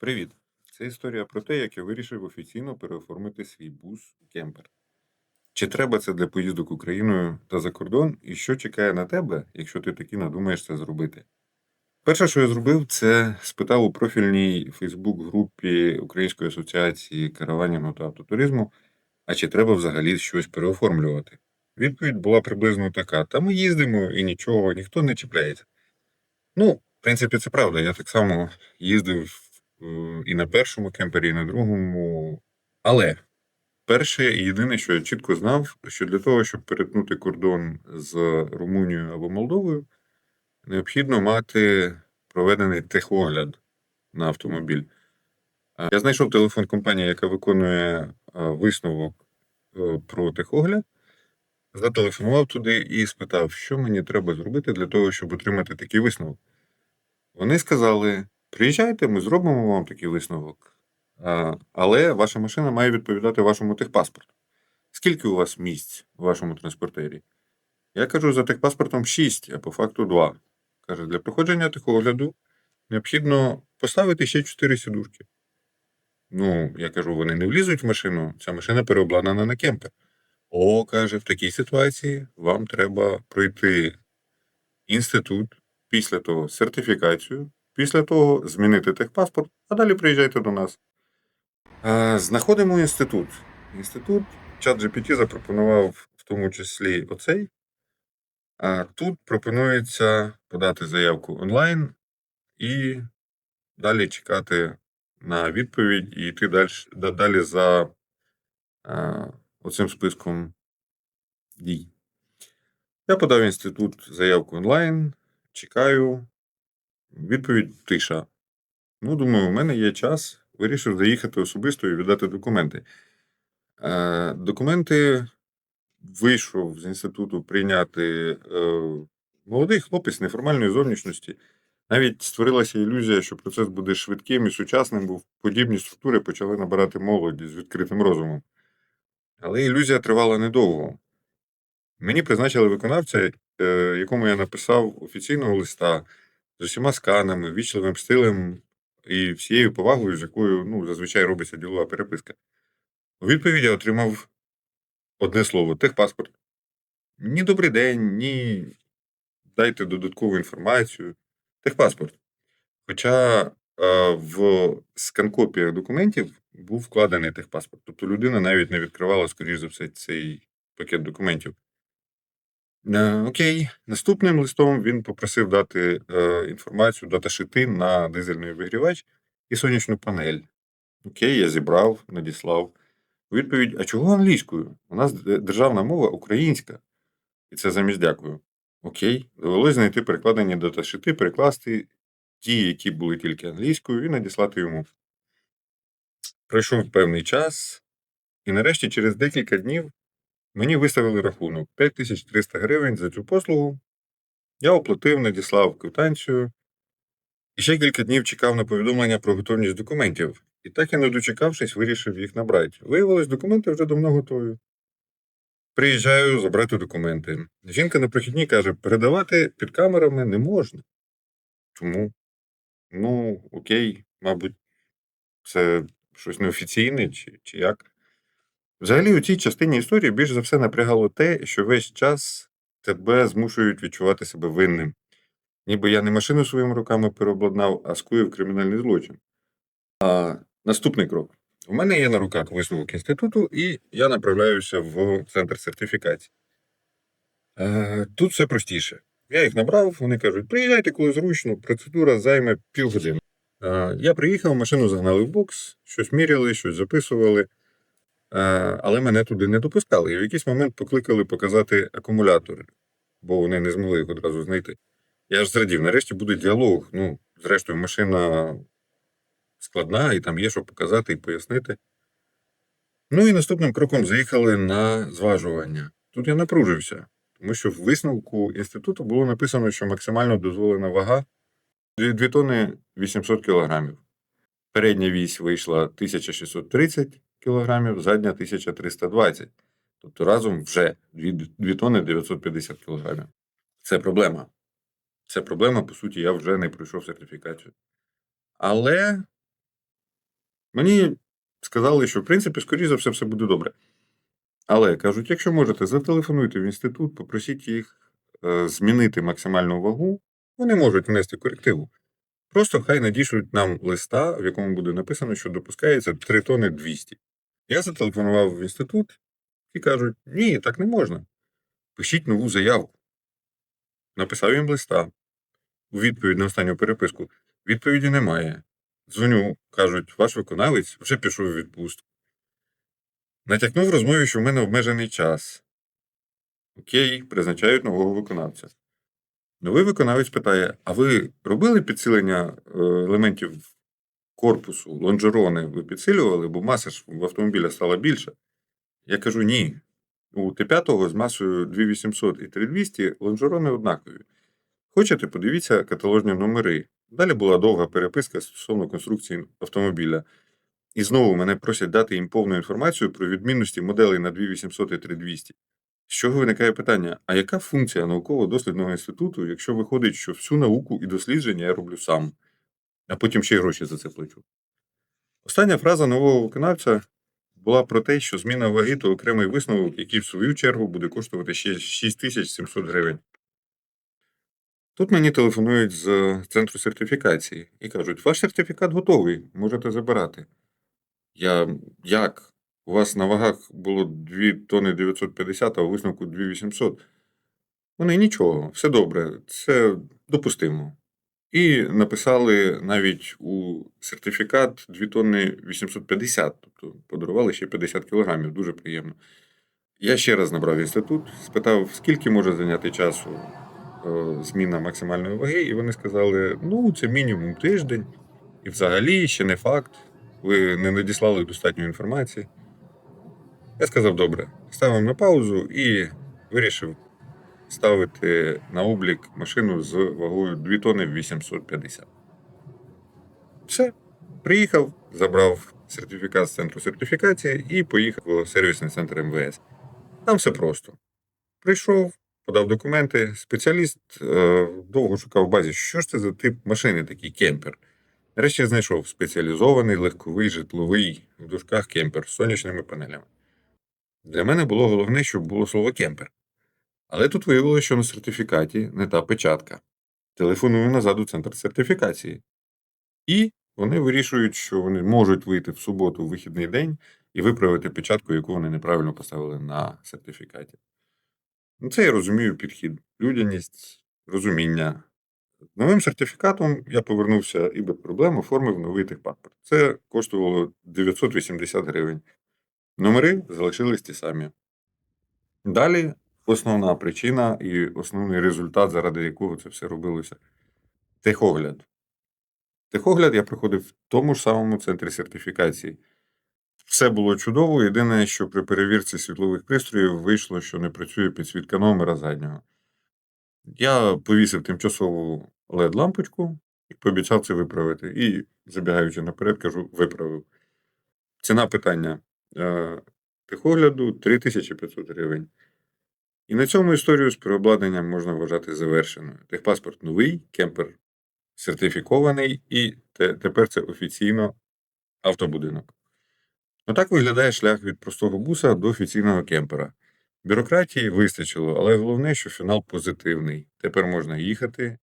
Привіт! Це історія про те, як я вирішив офіційно переоформити свій бус у кемпер. Чи треба це для поїздок Україною та за кордон, і що чекає на тебе, якщо ти таки надумаєш це зробити? Перше, що я зробив, це спитав у профільній Фейсбук-групі Української асоціації караванінгу та автотуризму, а чи треба взагалі щось переоформлювати. Відповідь була приблизно така: та ми їздимо і нічого, ніхто не чіпляється. Ну, в принципі, це правда. Я так само їздив і на першому кемпері, і на другому. Але перше і єдине, що я чітко знав, що для того, щоб перетнути кордон з Румунією або Молдовою, необхідно мати проведений техогляд на автомобіль. Я знайшов телефон компанії, яка виконує е, висновок е, про техогляд. Зателефонував туди і спитав, що мені треба зробити для того, щоб отримати такий висновок. Вони сказали: приїжджайте, ми зробимо вам такий висновок, але ваша машина має відповідати вашому техпаспорту. Скільки у вас місць у вашому транспортері? Я кажу, за техпаспортом 6, а по факту 2. Каже, для проходження техогляду необхідно поставити ще 4 сідушки. Ну, я кажу, вони не влізуть в машину, ця машина переобладнана на кемпер. О, каже, в такій ситуації вам треба пройти інститут, після того сертифікацію, після того змінити техпаспорт, а далі приїжджайте до нас. А, знаходимо інститут. Інститут ChatGPT запропонував в тому числі оцей. А тут пропонується подати заявку онлайн і далі чекати на відповідь і йти далі, далі за а, оцим списком дій. Я подав інститут заявку онлайн, чекаю. Відповідь тиша. Ну, думаю, у мене є час. Вирішив заїхати особисто і віддати документи. Е, документи вийшов з інституту прийняти е, молодий хлопець неформальної зовнішності. Навіть створилася ілюзія, що процес буде швидким і сучасним, бо подібні структури почали набирати молоді з відкритим розумом. Але ілюзія тривала недовго. Мені призначили виконавця, е, якому я написав офіційного листа з усіма сканами, вічливим стилем і всією повагою, з якою ну, зазвичай робиться ділова переписка. У відповідь я отримав одне слово техпаспорт. Ні добрий день, ні дайте додаткову інформацію. Техпаспорт. Хоча е, в сканкопіях документів був вкладений техпаспорт. Тобто людина навіть не відкривала, скоріш за все, цей пакет документів. Е, Окей, наступним листом він попросив дати е, інформацію, даташити на дизельний вигрівач і сонячну панель. Окей, я зібрав, надіслав. У відповідь: а чого англійською? У нас державна мова українська. І це замість дякую. Окей, довелось знайти перекладені даташити, перекласти ті, які були тільки англійською, і надіслати йому. Пройшов певний час, і нарешті через декілька днів Мені виставили рахунок 5300 гривень за цю послугу. Я оплатив, надіслав квитанцію. І ще кілька днів чекав на повідомлення про готовність документів. І так і не дочекавшись, вирішив їх набрати. Виявилось, документи вже давно готові. Приїжджаю забрати документи. Жінка на прохідній каже: передавати під камерами не можна. Чому? Ну, окей, мабуть, це щось неофіційне чи, чи як. Взагалі, у цій частині історії більш за все напрягало те, що весь час тебе змушують відчувати себе винним. Ніби я не машину своїми руками переобладнав, а скоїв кримінальний злочин. А наступний крок. У мене є на руках висновок інституту, і я направляюся в центр сертифікації. Е, тут все простіше. Я їх набрав, вони кажуть, приїжджайте, коли зручно, процедура займе півгодини. Е, я приїхав, машину загнали в бокс, щось міряли, щось записували. Е, але мене туди не допускали. І в якийсь момент покликали показати акумулятор, бо вони не змогли їх одразу знайти. Я ж зрадів, нарешті буде діалог. Ну, зрештою, машина складна, і там є що показати і пояснити. Ну і наступним кроком заїхали на зважування. Тут я напружився, тому що в висновку інституту було написано, що максимально дозволена вага 2 тонни 800 кілограмів. Передня вісь вийшла 1630 кг, задня 1320. Тобто разом вже 2, 2 тонни 950 кг. Це проблема. Це проблема, по суті, я вже не пройшов сертифікацію. Але Мені сказали, що в принципі, скоріше за все, все буде добре. Але кажуть, якщо можете, зателефонуйте в інститут, попросіть їх е, змінити максимальну вагу, вони можуть внести корективу. Просто хай надішлють нам листа, в якому буде написано, що допускається 3 тони 200. Я зателефонував в інститут і кажуть: ні, так не можна. Пишіть нову заявку. Написав їм листа. У відповідь на останню переписку. Відповіді немає. Дзвоню, кажуть, ваш виконавець вже пішов у відпустку. Натякнув в розмові, що в мене обмежений час. Окей, призначають нового виконавця. Новий виконавець питає: а ви робили підсилення е, елементів корпусу, лонжерони ви підсилювали, бо маса ж в автомобіля стала більше? Я кажу: ні. У Т5 з масою 2800 і 3200 лонжерони однакові. Хочете, подивіться каталожні номери. Далі була довга переписка стосовно конструкції автомобіля. І знову мене просять дати їм повну інформацію про відмінності моделей на 2800 і 3200. З чого виникає питання: а яка функція науково-дослідного інституту, якщо виходить, що всю науку і дослідження я роблю сам, а потім ще й гроші за це плачу? Остання фраза нового виконавця була про те, що зміна ваги то окремий висновок, який в свою чергу буде коштувати ще 6700 гривень. Тут мені телефонують з центру сертифікації і кажуть: ваш сертифікат готовий, можете забирати. Я як? У вас на вагах було 2 тони 950, а у висновку 2800. Вони нічого, все добре, це допустимо. І написали навіть у сертифікат 2 тонни 850, тобто подарували ще 50 кілограмів, дуже приємно. Я ще раз набрав інститут, спитав, скільки може зайняти часу е, зміна максимальної ваги, і вони сказали: ну, це мінімум тиждень, і взагалі ще не факт. Ви не надіслали достатньо інформації. Я сказав, добре, ставимо на паузу і вирішив ставити на облік машину з вагою 2 тонни 850. Все. Приїхав, забрав сертифікат з центру сертифікації і поїхав у сервісний центр МВС. Там все просто. Прийшов, подав документи. Спеціаліст е, довго шукав в базі, що ж це за тип машини, такий кемпер. Нарешті знайшов спеціалізований легковий житловий в дужках кемпер з сонячними панелями. Для мене було головне, щоб було слово кемпер. Але тут виявилося, що на сертифікаті не та печатка. Телефоную назад у центр сертифікації. І вони вирішують, що вони можуть вийти в суботу в вихідний день і виправити печатку, яку вони неправильно поставили на сертифікаті. Ну, це я розумію підхід, людяність, розуміння. З Новим сертифікатом я повернувся і без проблем оформив новий техпаспорт. Це коштувало 980 гривень. Номери залишились ті самі. Далі основна причина і основний результат, заради якого це все робилося техогляд. Техогляд я проходив в тому ж самому центрі сертифікації. Все було чудово. Єдине, що при перевірці світлових пристроїв вийшло, що не працює підсвітка номера заднього. Я повісив тимчасову LED-лампочку і пообіцяв це виправити. І, забігаючи наперед, кажу, виправив. Ціна питання е, техогляду 3500 гривень. І на цьому історію з переобладнанням можна вважати завершеною. Техпаспорт новий, кемпер сертифікований, і те- тепер це офіційно автобудинок. Отак виглядає шлях від простого буса до офіційного кемпера. Бюрократії вистачило, але головне, що фінал позитивний. Тепер можна їхати